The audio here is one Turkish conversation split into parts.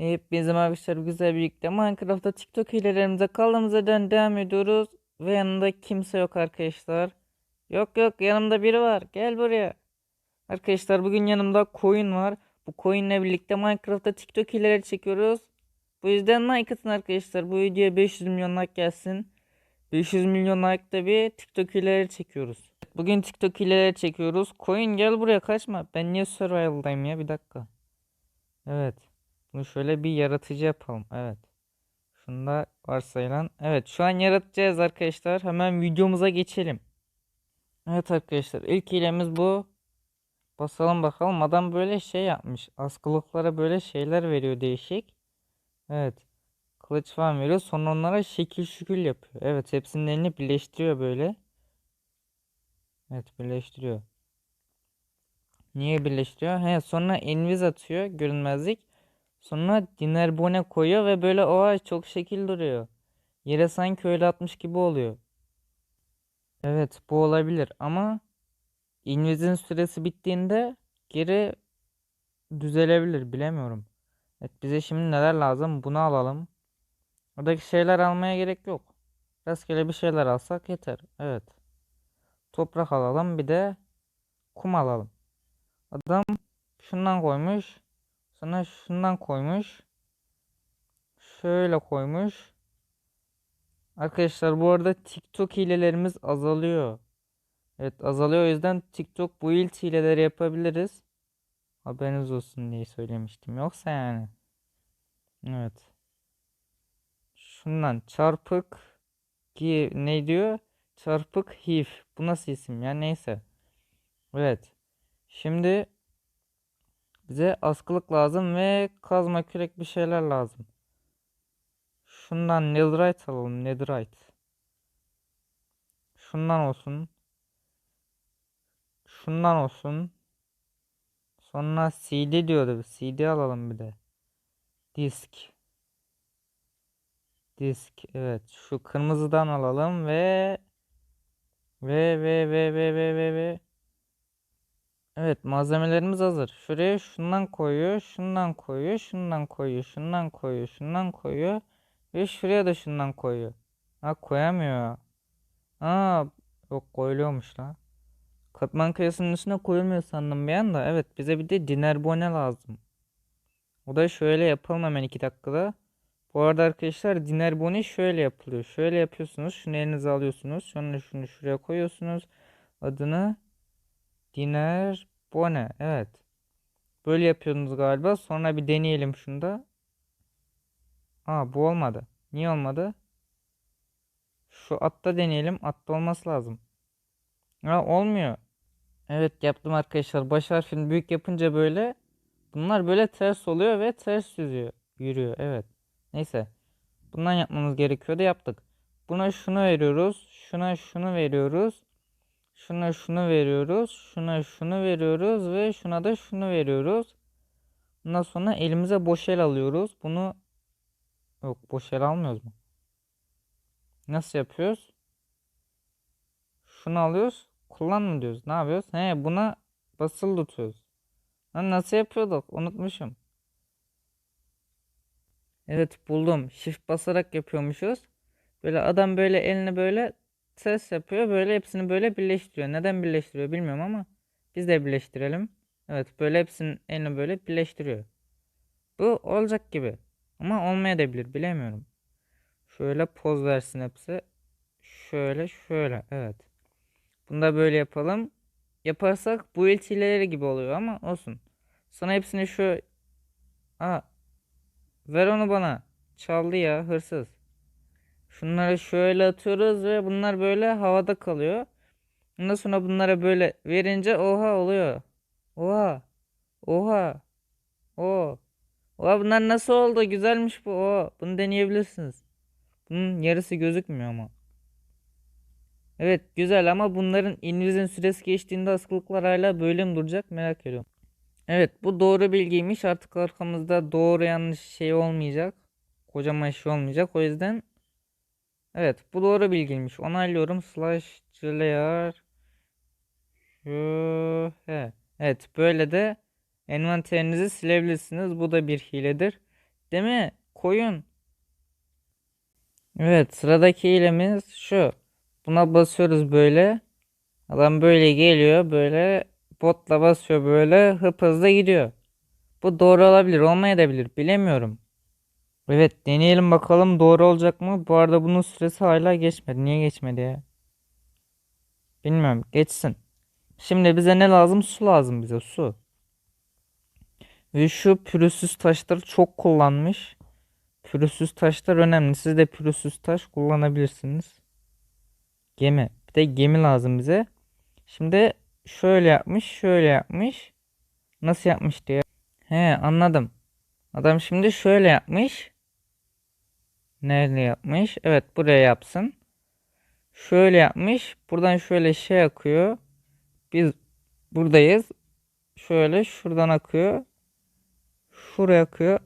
Hepinize arkadaşlar güzel birlikte Minecraft'ta TikTok hilelerimize kaldığımız yerden devam ediyoruz. Ve yanında kimse yok arkadaşlar. Yok yok yanımda biri var. Gel buraya. Arkadaşlar bugün yanımda coin var. Bu coinle birlikte Minecraft'ta TikTok hileleri çekiyoruz. Bu yüzden like atın arkadaşlar. Bu videoya 500 milyon like gelsin. 500 milyon like'da bir TikTok hileleri çekiyoruz. Bugün TikTok hileleri çekiyoruz. Coin gel buraya kaçma. Ben niye survival'dayım ya bir dakika. Evet. Bunu şöyle bir yaratıcı yapalım. Evet. Şunda varsayılan. Evet şu an yaratacağız arkadaşlar. Hemen videomuza geçelim. Evet arkadaşlar ilk hilemiz bu. Basalım bakalım. Adam böyle şey yapmış. Askılıklara böyle şeyler veriyor değişik. Evet. Kılıç falan veriyor. Sonra onlara şekil şükül yapıyor. Evet hepsinin elini birleştiriyor böyle. Evet birleştiriyor. Niye birleştiriyor? He sonra enviz atıyor. Görünmezlik. Sonra diner bone koyuyor ve böyle oha çok şekil duruyor. Yere sanki öyle atmış gibi oluyor. Evet bu olabilir ama invizin süresi bittiğinde geri düzelebilir bilemiyorum. Evet bize şimdi neler lazım bunu alalım. Oradaki şeyler almaya gerek yok. Rastgele bir şeyler alsak yeter. Evet. Toprak alalım bir de kum alalım. Adam şundan koymuş. Sonra şundan koymuş. Şöyle koymuş. Arkadaşlar bu arada TikTok hilelerimiz azalıyor. Evet azalıyor o yüzden TikTok bu ilk hileleri yapabiliriz. Haberiniz olsun diye söylemiştim. Yoksa yani. Evet. Şundan çarpık ki ne diyor? Çarpık hif. Bu nasıl isim ya? Neyse. Evet. Şimdi bize askılık lazım ve kazma kürek bir şeyler lazım. Şundan netherite alalım. Netherite. Şundan olsun. Şundan olsun. Sonra CD diyordu. CD alalım bir de. Disk. Disk. Evet. Şu kırmızıdan alalım ve ve ve ve ve ve ve ve Evet malzemelerimiz hazır. Şuraya şundan koyuyor, şundan koyuyor, şundan koyuyor, şundan koyuyor, şundan koyuyor ve şuraya da şundan koyuyor. Ha koyamıyor. Aa yok koyuluyormuş la. Katman kayasının üstüne koyulmuyor sandım bir anda. Evet bize bir de dinerbone lazım. O da şöyle yapalım hemen iki dakikada. Bu arada arkadaşlar dinerbone şöyle yapılıyor. Şöyle yapıyorsunuz. Şunu elinize alıyorsunuz. Sonra şunu şuraya koyuyorsunuz. Adını Diner Bone. Evet. Böyle yapıyordunuz galiba. Sonra bir deneyelim şunda. Aa bu olmadı. Niye olmadı? Şu atta deneyelim. Atta olması lazım. Ha olmuyor. Evet yaptım arkadaşlar. Baş harfini büyük yapınca böyle bunlar böyle ters oluyor ve ters yüzüyor. Yürüyor. Evet. Neyse. Bundan yapmamız gerekiyordu. Yaptık. Buna şunu veriyoruz. Şuna şunu veriyoruz. Şuna şunu veriyoruz. Şuna şunu veriyoruz ve şuna da şunu veriyoruz. Ondan sonra elimize boş el alıyoruz. Bunu yok boş el almıyoruz mu? Nasıl yapıyoruz? Şunu alıyoruz. Kullan mı diyoruz? Ne yapıyoruz? He buna basılı tutuyoruz. Lan nasıl yapıyorduk? Unutmuşum. Evet buldum. Shift basarak yapıyormuşuz. Böyle adam böyle elini böyle ses yapıyor. Böyle hepsini böyle birleştiriyor. Neden birleştiriyor bilmiyorum ama biz de birleştirelim. Evet böyle hepsinin elini böyle birleştiriyor. Bu olacak gibi. Ama olmayabilir bilemiyorum. Şöyle poz versin hepsi. Şöyle şöyle evet. Bunu da böyle yapalım. Yaparsak bu el hileleri gibi oluyor ama olsun. Sana hepsini şu... Aa, ver onu bana. Çaldı ya hırsız. Şunları şöyle atıyoruz ve bunlar böyle havada kalıyor. Ondan sonra bunlara böyle verince oha oluyor. Oha. Oha. O. Oha bunlar nasıl oldu? Güzelmiş bu. O. Bunu deneyebilirsiniz. Bunun yarısı gözükmüyor ama. Evet güzel ama bunların invizin süresi geçtiğinde askılıklar hala böyle mi duracak merak ediyorum. Evet bu doğru bilgiymiş. Artık arkamızda doğru yanlış şey olmayacak. Kocaman şey olmayacak. O yüzden Evet bu doğru bilgiymiş. Onaylıyorum. Slash clear. Şu. Evet böyle de envanterinizi silebilirsiniz. Bu da bir hiledir. Değil mi? Koyun. Evet sıradaki hilemiz şu. Buna basıyoruz böyle. Adam böyle geliyor böyle botla basıyor böyle hıp hızlı gidiyor. Bu doğru olabilir olmayabilir bilemiyorum. Evet deneyelim bakalım doğru olacak mı? Bu arada bunun süresi hala geçmedi. Niye geçmedi ya? Bilmiyorum geçsin. Şimdi bize ne lazım? Su lazım bize su. Ve şu pürüzsüz taşları çok kullanmış. Pürüzsüz taşlar önemli. Siz de pürüzsüz taş kullanabilirsiniz. Gemi. Bir de gemi lazım bize. Şimdi şöyle yapmış, şöyle yapmış. Nasıl yapmıştı ya? He anladım. Adam şimdi şöyle yapmış. Nerede yapmış? Evet buraya yapsın. Şöyle yapmış. Buradan şöyle şey akıyor. Biz buradayız. Şöyle şuradan akıyor. Şuraya akıyor.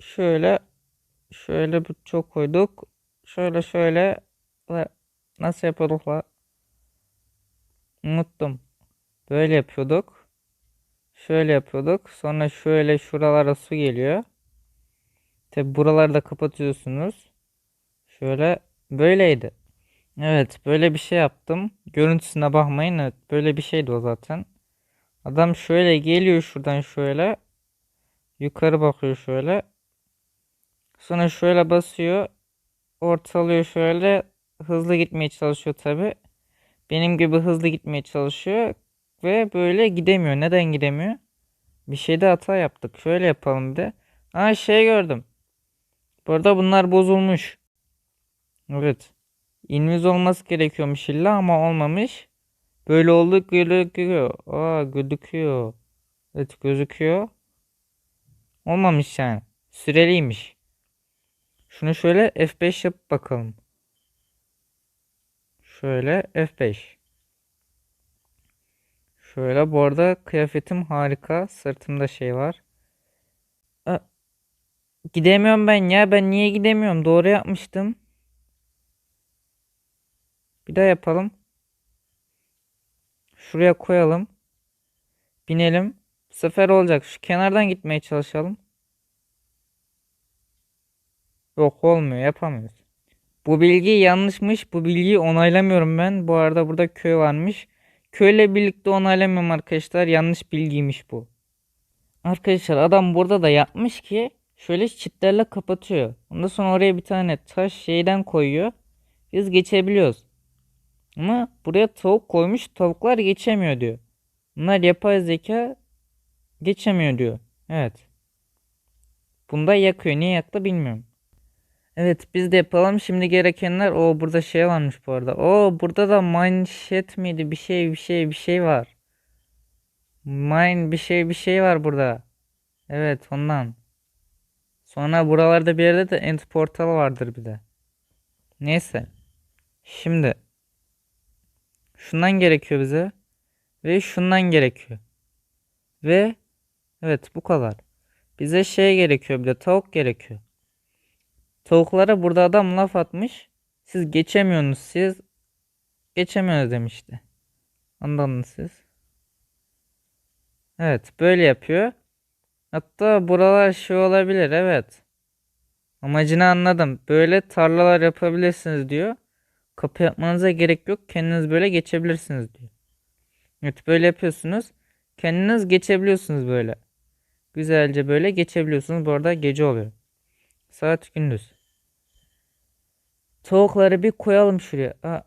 Şöyle şöyle bir çok koyduk. Şöyle şöyle nasıl yapıyorduk la? Unuttum. Böyle yapıyorduk. Şöyle yapıyorduk. Sonra şöyle şuralara su geliyor. Tabi buraları da kapatıyorsunuz. Şöyle böyleydi. Evet böyle bir şey yaptım. Görüntüsüne bakmayın. Evet böyle bir şeydi o zaten. Adam şöyle geliyor şuradan şöyle. Yukarı bakıyor şöyle. Sonra şöyle basıyor. Ortalıyor şöyle. Hızlı gitmeye çalışıyor tabi. Benim gibi hızlı gitmeye çalışıyor. Ve böyle gidemiyor. Neden gidemiyor? Bir şeyde hata yaptık. Şöyle yapalım bir de. Aa şey gördüm. Bu arada bunlar bozulmuş. Evet. İnviz olması gerekiyormuş illa ama olmamış. Böyle oldu gözüküyor. Aa gözüküyor. Evet gözüküyor. Olmamış yani. Süreliymiş. Şunu şöyle F5 yap bakalım. Şöyle F5. Şöyle bu arada kıyafetim harika. Sırtımda şey var. Gidemiyorum ben ya. Ben niye gidemiyorum? Doğru yapmıştım. Bir daha yapalım. Şuraya koyalım. Binelim. Bu sefer olacak. Şu kenardan gitmeye çalışalım. Yok olmuyor. Yapamıyoruz. Bu bilgi yanlışmış. Bu bilgiyi onaylamıyorum ben. Bu arada burada köy varmış. Köyle birlikte onaylamıyorum arkadaşlar. Yanlış bilgiymiş bu. Arkadaşlar adam burada da yapmış ki şöyle çitlerle kapatıyor. Ondan sonra oraya bir tane taş şeyden koyuyor. Biz geçebiliyoruz. Ama buraya tavuk koymuş. Tavuklar geçemiyor diyor. Bunlar yapay zeka geçemiyor diyor. Evet. Bunda yakıyor. Niye yaktı bilmiyorum. Evet biz de yapalım. Şimdi gerekenler o burada şey varmış bu arada. O burada da manşet miydi? Bir şey bir şey bir şey var. Mine bir şey bir şey var burada. Evet ondan. Sonra buralarda bir yerde de end portal vardır bir de. Neyse. Şimdi şundan gerekiyor bize ve şundan gerekiyor. Ve evet bu kadar. Bize şey gerekiyor bir de tavuk gerekiyor. Tavuklara burada adam laf atmış. Siz geçemiyorsunuz siz. Geçemiyorsunuz demişti. Anladınız siz. Evet böyle yapıyor. Hatta buralar şey olabilir evet. Amacını anladım. Böyle tarlalar yapabilirsiniz diyor. Kapı yapmanıza gerek yok. Kendiniz böyle geçebilirsiniz diyor. Evet böyle yapıyorsunuz. Kendiniz geçebiliyorsunuz böyle. Güzelce böyle geçebiliyorsunuz. Bu arada gece oluyor. Saat gündüz. Tavukları bir koyalım şuraya. Aa,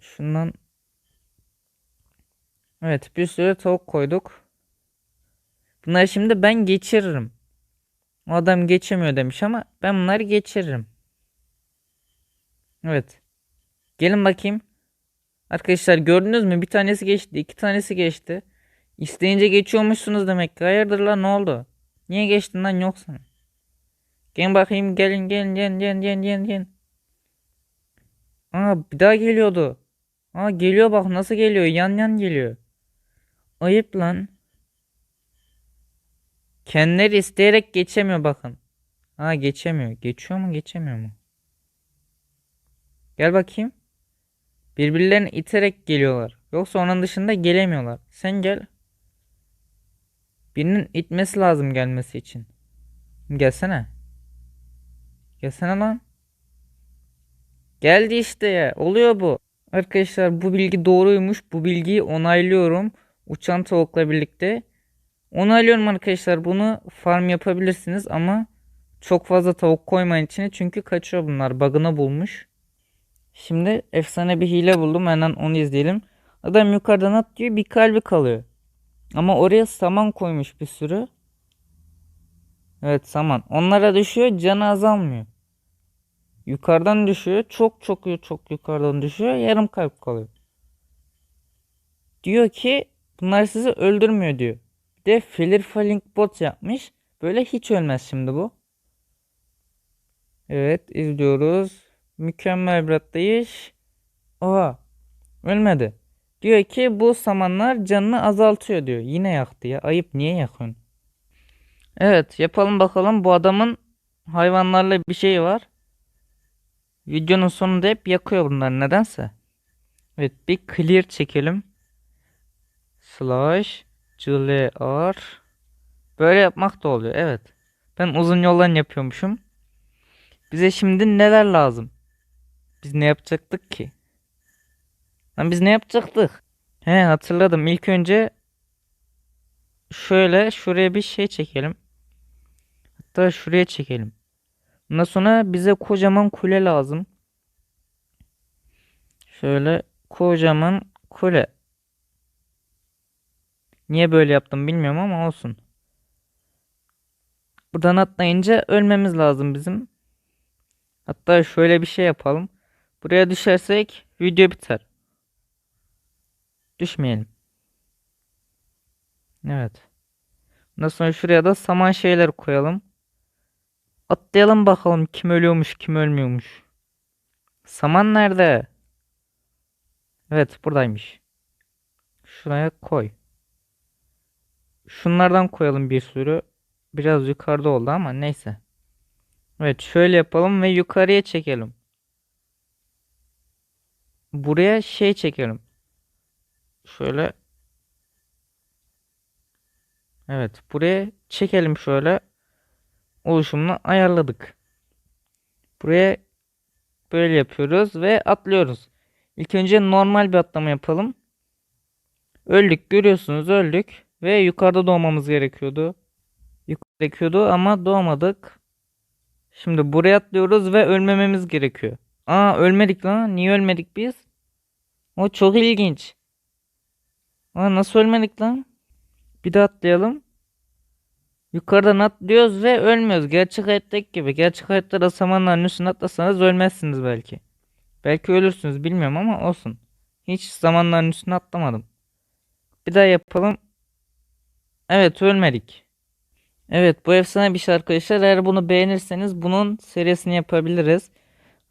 şundan. Evet bir sürü tavuk koyduk. Bunları şimdi ben geçiririm. O adam geçemiyor demiş ama ben bunları geçiririm. Evet. Gelin bakayım. Arkadaşlar gördünüz mü? Bir tanesi geçti. iki tanesi geçti. İsteyince geçiyormuşsunuz demek ki. Hayırdır lan ne oldu? Niye geçtin lan yoksa? Gelin bakayım gelin gelin gelin gelin gelin gelin gelin. Aa bir daha geliyordu. Aa geliyor bak nasıl geliyor yan yan geliyor. Ayıp lan. Kendileri isteyerek geçemiyor bakın. Ha geçemiyor. Geçiyor mu geçemiyor mu? Gel bakayım. Birbirlerini iterek geliyorlar. Yoksa onun dışında gelemiyorlar. Sen gel. Birinin itmesi lazım gelmesi için. Gelsene. Gelsene lan. Geldi işte ya. Oluyor bu. Arkadaşlar bu bilgi doğruymuş. Bu bilgiyi onaylıyorum. Uçan tavukla birlikte. Onaylıyorum arkadaşlar. Bunu farm yapabilirsiniz ama çok fazla tavuk koymayın içine. Çünkü kaçıyor bunlar. Bug'ını bulmuş. Şimdi efsane bir hile buldum. Hemen onu izleyelim. Adam yukarıdan atlıyor. Bir kalbi kalıyor. Ama oraya saman koymuş bir sürü. Evet saman. Onlara düşüyor. Canı azalmıyor. Yukarıdan düşüyor. Çok çok çok yukarıdan düşüyor. Yarım kalp kalıyor. Diyor ki bunlar sizi öldürmüyor diyor. De Felir Falling bot yapmış. Böyle hiç ölmez şimdi bu. Evet izliyoruz. Mükemmel bir atlayış. Oha. Ölmedi. Diyor ki bu samanlar canını azaltıyor diyor. Yine yaktı ya. Ayıp niye yakıyorsun? Evet yapalım bakalım. Bu adamın hayvanlarla bir şey var. Videonun sonunda hep yakıyor bunlar nedense. Evet bir clear çekelim. Slash clear. Böyle yapmak da oluyor evet. Ben uzun yoldan yapıyormuşum. Bize şimdi neler lazım? Biz ne yapacaktık ki? Lan biz ne yapacaktık? He hatırladım. İlk önce şöyle şuraya bir şey çekelim. Hatta şuraya çekelim. Ondan sonra bize kocaman kule lazım. Şöyle kocaman kule. Niye böyle yaptım bilmiyorum ama olsun. Buradan atlayınca ölmemiz lazım bizim. Hatta şöyle bir şey yapalım. Buraya düşersek video biter. Düşmeyelim. Evet. Ondan sonra şuraya da saman şeyler koyalım. Atlayalım bakalım kim ölüyormuş kim ölmüyormuş. Saman nerede? Evet buradaymış. Şuraya koy. Şunlardan koyalım bir sürü. Biraz yukarıda oldu ama neyse. Evet şöyle yapalım ve yukarıya çekelim. Buraya şey çekelim. Şöyle. Evet buraya çekelim şöyle. Oluşumunu ayarladık. Buraya böyle yapıyoruz ve atlıyoruz. İlk önce normal bir atlama yapalım. Öldük görüyorsunuz öldük. Ve yukarıda doğmamız gerekiyordu. Yukarı gerekiyordu ama doğmadık. Şimdi buraya atlıyoruz ve ölmememiz gerekiyor. Aa ölmedik lan. Niye ölmedik biz? O çok ilginç. Aa nasıl ölmedik lan? Bir de atlayalım. Yukarıdan atlıyoruz ve ölmüyoruz. Gerçek hayattaki gibi. Gerçek hayatta da samanların üstüne atlasanız ölmezsiniz belki. Belki ölürsünüz bilmiyorum ama olsun. Hiç samanların üstüne atlamadım. Bir daha yapalım. Evet ölmedik. Evet bu efsane bir şey arkadaşlar. Eğer bunu beğenirseniz bunun serisini yapabiliriz.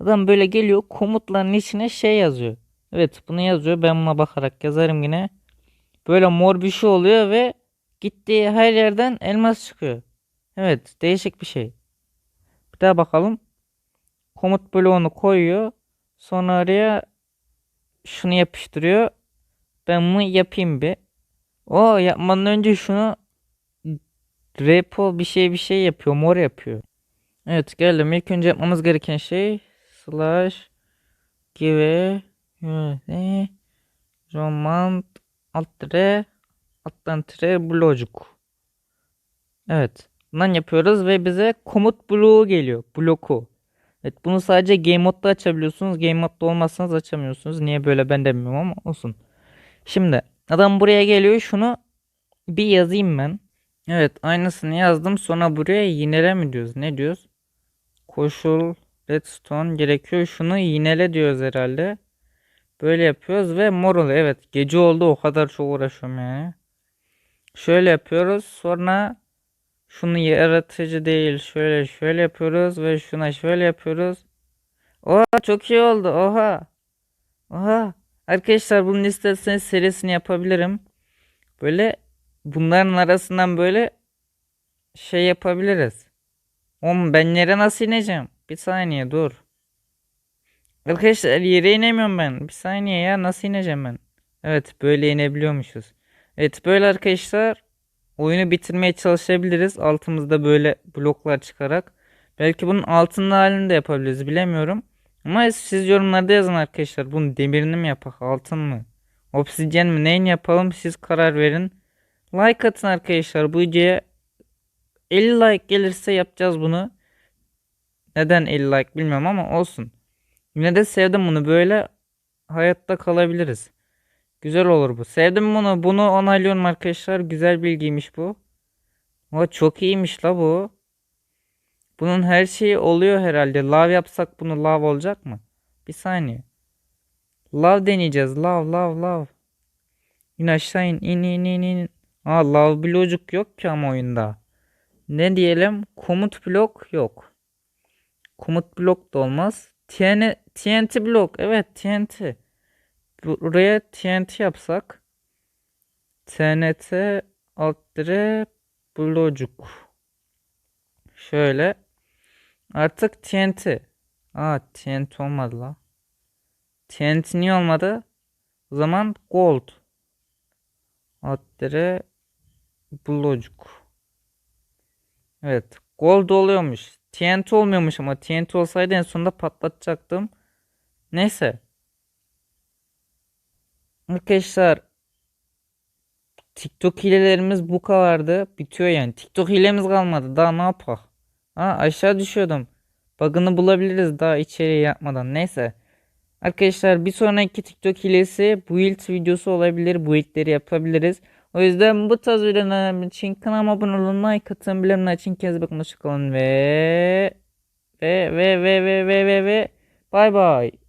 Adam böyle geliyor komutların içine şey yazıyor. Evet bunu yazıyor. Ben buna bakarak yazarım yine. Böyle mor bir şey oluyor ve gittiği her yerden elmas çıkıyor. Evet değişik bir şey. Bir daha bakalım. Komut bloğunu koyuyor. Sonra araya şunu yapıştırıyor. Ben bunu yapayım bir. O yapmadan önce şunu repo bir şey bir şey yapıyor. Mor yapıyor. Evet geldim. İlk önce yapmamız gereken şey slash give roman alt tire alttan tire blocuk. Evet. Bundan yapıyoruz ve bize komut bloğu geliyor. Bloku. Evet bunu sadece game modda açabiliyorsunuz. Game modda olmazsanız açamıyorsunuz. Niye böyle ben de bilmiyorum ama olsun. Şimdi adam buraya geliyor. Şunu bir yazayım ben. Evet aynısını yazdım. Sonra buraya yinele mi diyoruz? Ne diyoruz? Koşul redstone gerekiyor. Şunu yinele diyoruz herhalde. Böyle yapıyoruz ve mor oluyor. Evet gece oldu o kadar çok uğraşıyorum yani. Şöyle yapıyoruz. Sonra şunu yaratıcı değil. Şöyle şöyle yapıyoruz ve şuna şöyle yapıyoruz. Oha çok iyi oldu. Oha. Oha. Arkadaşlar bunun isterseniz serisini yapabilirim. Böyle bunların arasından böyle şey yapabiliriz. Oğlum ben yere nasıl ineceğim? Bir saniye dur. Arkadaşlar yere inemiyorum ben. Bir saniye ya nasıl ineceğim ben? Evet böyle inebiliyormuşuz. Evet böyle arkadaşlar oyunu bitirmeye çalışabiliriz. Altımızda böyle bloklar çıkarak. Belki bunun altında halini de yapabiliriz bilemiyorum. Ama siz yorumlarda yazın arkadaşlar. Bunun demirini mi yapak altın mı? Obsidyen mi neyin yapalım siz karar verin. Like atın arkadaşlar bu videoya 50 like gelirse yapacağız bunu. Neden 50 like bilmiyorum ama olsun. Yine de sevdim bunu böyle hayatta kalabiliriz. Güzel olur bu. Sevdim bunu. Bunu onaylıyorum arkadaşlar. Güzel bilgiymiş bu. O çok iyiymiş la bu. Bunun her şeyi oluyor herhalde. Lav yapsak bunu lav olacak mı? Bir saniye. Lav deneyeceğiz. Lav lav lav. İn aşağı in. İn in in in. Aa lav blocuk yok ki ama oyunda. Ne diyelim? Komut blok yok. Komut blok da olmaz. TN, TNT blok. Evet TNT. Buraya TNT yapsak. TNT alt dire blocuk. Şöyle. Artık TNT. Aa TNT olmadı la. TNT niye olmadı? O zaman gold. Dire blocuk. Evet. Gold oluyormuş. TNT olmuyormuş ama TNT olsaydı en sonunda patlatacaktım. Neyse. Arkadaşlar TikTok hilelerimiz bu kadardı. Bitiyor yani. TikTok hilemiz kalmadı. Daha ne yapak? Ha aşağı düşüyordum. Bug'ını bulabiliriz daha içeriye yapmadan. Neyse. Arkadaşlar bir sonraki TikTok hilesi build videosu olabilir. Build'leri yapabiliriz. O yüzden bu tarz videolar için kanalıma abone olun. Like atın. Bildirimleri açın. Kendinize bakın. Hoşçakalın ve ve ve ve ve ve ve ve bye bye.